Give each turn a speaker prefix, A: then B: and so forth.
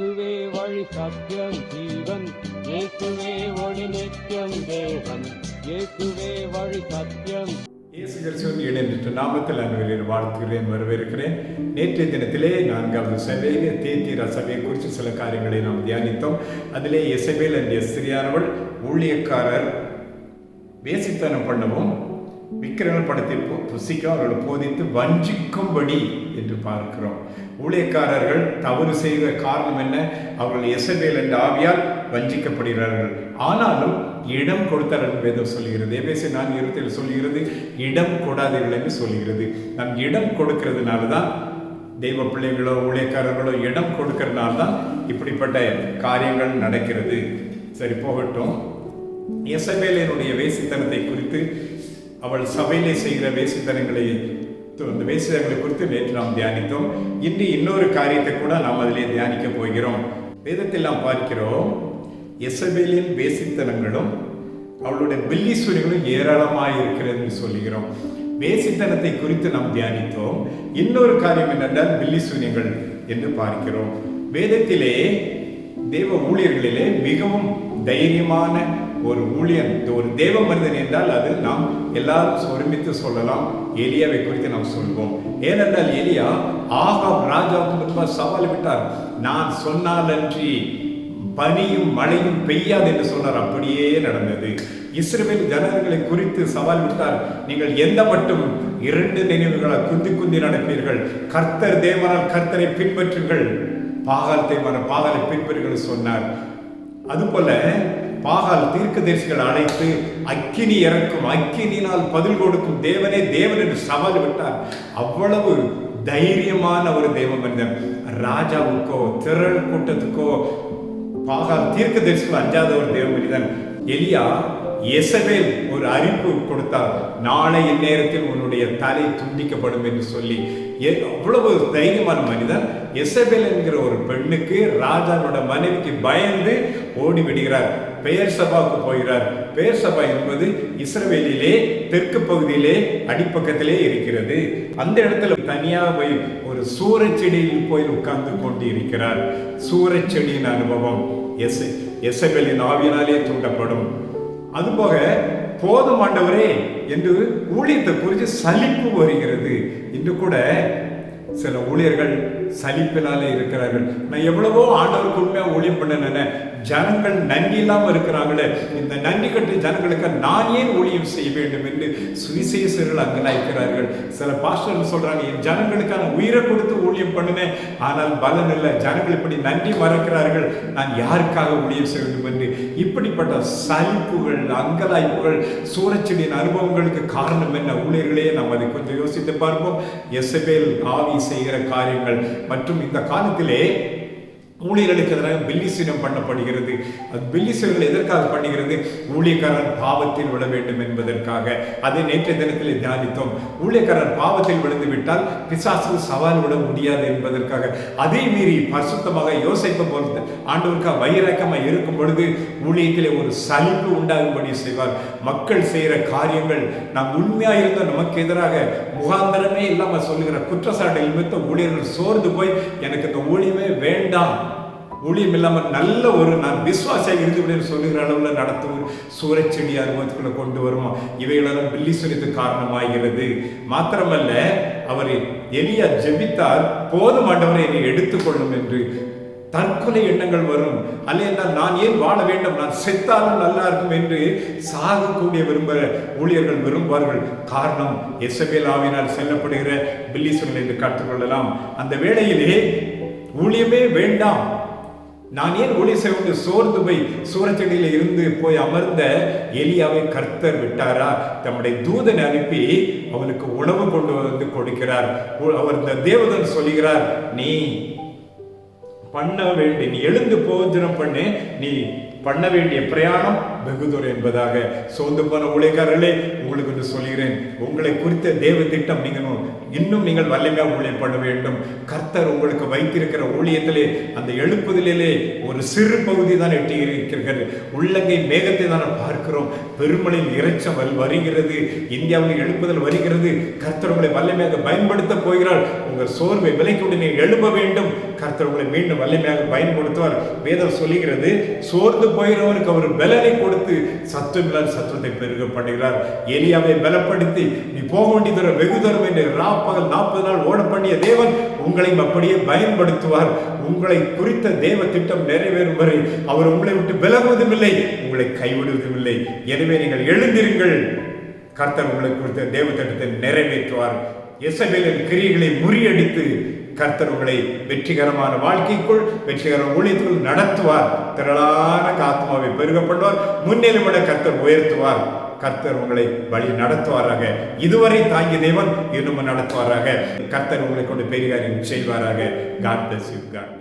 A: இயேசுவே வழி சத்தியம் ஜீவன். இயேசுவே ஒளி நித்தியம் தேவன். இயேசுவே வழி சத்தியம்.
B: இயேசு கிறிஸ்துவின் இடைநிற்ற நாமத்தில் அன்புகளில் வாழ்த்துகிறேன் வரவேற்கிறேன். நேற்றைய தினத்திலே நான்காவது சபையிலே தேத்தீர சபையை குறித்து சில காரியங்களை நாம் தியானித்தோம். அதிலே எசபேல் என்ற ஸ்திரியானவள் ஊழியக்காரர் வேசித்தனம் பண்ணவும் விக்கிரகண படத்தை பு- புசிக்க அவர்கள் போதித்து வஞ்சிக்கும்படி என்று பார்க்கிறோம். ஊழியக்காரர்கள் தவறு செய்த காரணம் என்ன? அவர்கள் எசபேல் என்ற ஆவியால் வஞ்சிக்கப்படுகிறார்கள். ஆனாலும் இடம் கொடுத்தார் என்று வேதம் சொல்கிறது எபேசி நான் இருத்தில் சொல்கிறது இடம் கொடாதீர்கள் என்று சொல்கிறது நம் இடம் கொடுக்கிறதுனால தான் தெய்வ பிள்ளைகளோ ஊழியக்காரர்களோ இடம் கொடுக்கறதுனால தான் இப்படிப்பட்ட காரியங்கள் நடக்கிறது. சரி போகட்டும். எசபேலினுடைய வேசித்தனத்தை குறித்து அவள் சபையிலே செய்கிற வேசித்தனங்களை அந்த வேசித்தனங்களை குறித்து நேற்று நாம் தியானித்தோம். இன்று இன்னொரு காரியத்தை கூட நாம் அதிலே தியானிக்க போகிறோம். வேதத்தில் நாம் பார்க்கிறோம். எசபேலின் வேசித்தனங்களும் அவளுடைய பில்லிஸ்வரிகளும் ஏராளமாக இருக்கிறது என்று சொல்லுகிறோம். வேசித்தனத்தை குறித்து நாம் தியானித்தோம். இன்னொரு காரியம் என்னென்றால் பில்லிசூன்யங்கள் என்று பார்க்கிறோம். வேதத்திலே தேவ ஊழியர்களிலே மிகவும் தைரியமான ஒரு ஊழியன் ஒரு தேவ மனிதன் என்றால் அது நாம் எல்லாரும் ஒருமித்து சொல்லலாம். எலியாவை குறித்து நாம் சொல்வோம். ஏனென்றால் எலியா ஆகாப் ராஜாவுக்கு முன்பாக சவால் விட்டார். நான் சொன்னாலன்றி பனியும் மழையும் பெய்யாது என்று சொன்னார். அப்படியே நடந்தது. இஸ்ரேல் ஜனங்களை குறித்து சவால் விட்டார். நீங்கள் எந்த மட்டும் இரண்டு நினைவுகளால் குந்தி குந்தி நடப்பீர்கள். கர்த்தர் தேவனால் கர்த்தரை பின்பற்றுங்கள். பாகால் தேவன பாகலை பின்பற்றுங்கள் சொன்னார். அதுபோல பாகால் தீர்க்கதரிசிகள் அழைத்து அக்கினி இறக்கும் அக்கினினால் பதில் கொடுக்கும் தேவனே தேவன் என்று சவால் விட்டார். அவ்வளவு தைரியமான ஒரு தெய்வம் மனிதன். ராஜாவுக்கோ திரள் கூட்டத்துக்கோ பாகால் தீர்க்கதரிசிகள் அஞ்சாத ஒரு தெய்வம் மனிதன். எலியா எசவேல் ஒரு அறிவிப்பு கொடுத்தார். நாளை இந்நேரத்தில் உன்னுடைய தலை துண்டிக்கப்படும் என்று சொல்லி. அவ்வளவு தைரியமான மனிதன். எசபேல் என்கிற ஒரு பெண்ணுக்கு ராஜாவோட மனைவிக்கு பயந்து ஓடி விடுகிறார். பெயர் சபாவுக்கு போகிறார். பெயர் சபா என்பது இஸ்ரவேலிலே தெற்கு பகுதியிலே அடிப்பக்கத்திலே இருக்கிறது. அந்த இடத்துல தனியா போய் ஒரு சூரச்செடியில் போய் உட்கார்ந்து கொண்டு இருக்கிறார் சூரச்செடியின் அனுபவம் எஸ் எசபேலின் ஆவியினாலே தூண்டப்படும். அதுபோக போதும் ஆண்டவரே என்று ஊழியத்தை குறித்து சலிப்பு வருகிறது. இன்று கூட சில ஊழியர்கள் சலிப்பினாலே இருக்கிறார்கள். நான் எவ்வளவோ ஆண்டவருக்கு உண்மையா ஊழியம் பண்ணன ஜனங்கள் நன்றி இல்லாமல் இருக்கிறாங்களே இந்த நன்றி கட்டு ஜனங்களுக்கு நான் ஏன் ஊழியம் செய்ய வேண்டும் என்று சுவிசேஷர்கள் அங்கலாய்க்கிறார்கள் சில பாஸ்டர் சொல்றாங்க என் ஜனங்களுக்கான உயிரை கொடுத்து ஊழியம் பண்ணினேன் ஆனால் பலன் இல்லை. ஜனங்கள் இப்படி நன்றி மறக்கிறார்கள். நான் யாருக்காக ஊழியம் செய்ய வேண்டும் என்று. இப்படிப்பட்ட சலிப்புகள் அங்கலாய்ப்புகள் சூரச்செடியின் அனுபவங்களுக்கு காரணம் என்ன? ஊழியர்களே நாம் அதை கொஞ்சம் யோசித்து பார்ப்போம். எஸ்எபேல் ஆவி செய்கிற காரியங்கள். மற்றும் இந்த காலத்திலே ஊழியர்களுக்கு எதிராக பில்லிசீனம் பண்ணப்படுகிறது. அது பில்லிசீனங்கள் எதற்காக பண்ணுகிறது? ஊழியக்காரன் பாவத்தில் விழ வேண்டும் என்பதற்காக. அதை நேற்றைய தினத்தில் தியானித்தோம். ஊழியக்காரன் பாவத்தில் விழுந்து விட்டால் பிசாசு சவால் விட முடியாது என்பதற்காக. அதை மீறி பரிசுத்தமாக யோசிப்ப போல ஆண்டவருக்காக வைரக்கமாக இருக்கும் பொழுது ஊழியத்திலே ஒரு சலிப்பு உண்டாகும்படி செய்வார். மக்கள் செய்கிற காரியங்கள் நாம் உண்மையாக இருந்தால் நமக்கு எதிராக முகாந்தரமே இல்லாமல் சொல்லுகிற குற்றச்சாட்டை நிமித்த ஊழியர்கள் சோர்ந்து போய் எனக்கு இந்த ஊழியமே வேண்டாம் ஊழியம் இல்லாமல் நல்ல ஒரு நான் விசுவாசியாக இருந்து சொல்லுகிற அளவில் நடத்தும் சூரச்செடி அனுபவத்துக்குள்ள கொண்டு வருமா? இவைகளெல்லாம் பில்லி சுனித்து காரணமாகிறது. மாத்திரமல்ல அவர் எலியா ஜெபித்தால் போதும் ஆண்டவரை என்னை எடுத்துக்கொள்ளும் என்று. தற்கொலை எண்ணங்கள் வரும். அல்லையென்றால் நான் ஏன் வாழ வேண்டும்? நான் செத்தாலும் நல்லா இருக்கும் என்று சாகக்கூடிய விரும்ப ஊழியர்கள் விரும்புவார்கள். காரணம் எசபேல் ஆவினால் செல்லப்படுகிற பில்லிசுகள் என்று கற்றுக்கொள்ளலாம் அந்த வேளையிலே ஊழியமே வேண்டாம். நான் ஏன் ஒளி செய்வது சோர்ந்து போய் சூரச்செடியில் இருந்து போய் அமர்ந்த எலியாவை கர்த்தர் விட்டாரா? தம்முடைய தூதனை அனுப்பி அவனுக்கு உணவு கொண்டு வந்து கொடுக்கிறார். அவர் இந்த தேவதன் சொல்லுகிறார் நீ பண்ண வேண்டிய நீ எழுந்து போஜனம் பண்ணு நீ பண்ண வேண்டிய பிரயாணம் வெகுதூரம் என்பதாக. சோர்ந்து போன ஊழியக்காரர்களே உங்களுக்கு ஒன்று சொல்கிறேன். உங்களை குறித்த தேவ திட்டம் நீங்கள் இன்னும் நீங்கள் வல்லமையாக ஊழியம் பண்ண வேண்டும். கர்த்தர் உங்களுக்கு வைத்திருக்கிற ஊழியத்திலே அந்த எழுப்புதலிலே ஒரு சிறு பகுதி தான் எட்டியிருக்கிறது உள்ளங்கை மேகத்தை தான் பார்க்கிறோம். பெருமளில் இறைச்சம் வருகிறது. இந்தியாவில் எழுப்புதல் வருகிறது. கர்த்தர் உங்களை வல்லமையாக பயன்படுத்த போகிறார். உங்கள் சோர்வை விலைக்கு நீங்கள் எழுப்ப வேண்டும். கர்த்தர் உங்களை மீண்டும் வல்லமையாக பயன்படுத்துவார். வேதம் சொல்லுகிறது சோர்ந்து போகிறவருக்கு அவர் பலனை கொடுத்து சத்துமில்லாத சத்துவத்தை பெருக பண்ணுகிறார். எலியாவை பலப்படுத்தி நீ போக வேண்டிய தூரம் வெகு தூரம் என்று ராப்பகல் நாற்பது நாள் ஓட பண்ணிய தேவன் உங்களையும் அப்படியே பயன்படுத்துவார். உங்களை குறித்த தேவ திட்டம் நிறைவேறும் வரை அவர் உங்களை விட்டு விலகுவதும் இல்லை உங்களை கைவிடுவதும் இல்லை. எனவே நீங்கள் எழுந்திருங்கள். கர்த்தர் உங்களை குறித்த தேவ திட்டத்தை நிறைவேற்றுவார். எசபேலின் கிரியைகளை முறியடித்து கர்த்தர் உங்களை வெற்றிகரமான வாழ்க்கைக்குள் வெற்றிகரமான ஊழியத்துக்குள் நடத்துவார். திரளான ஆத்மாவை பெருக பண்ணுவார் முன்னிலைவிட கர்த்தர் உயர்த்துவார். கர்த்தர் உங்களை வழி நடத்துவாராக. இதுவரை தாங்கிய தேவன் இன்னும் நடத்துவாராக. கர்த்தர் உங்களை கொண்டு பெரிய காரியம் செய்வாராக. God bless you got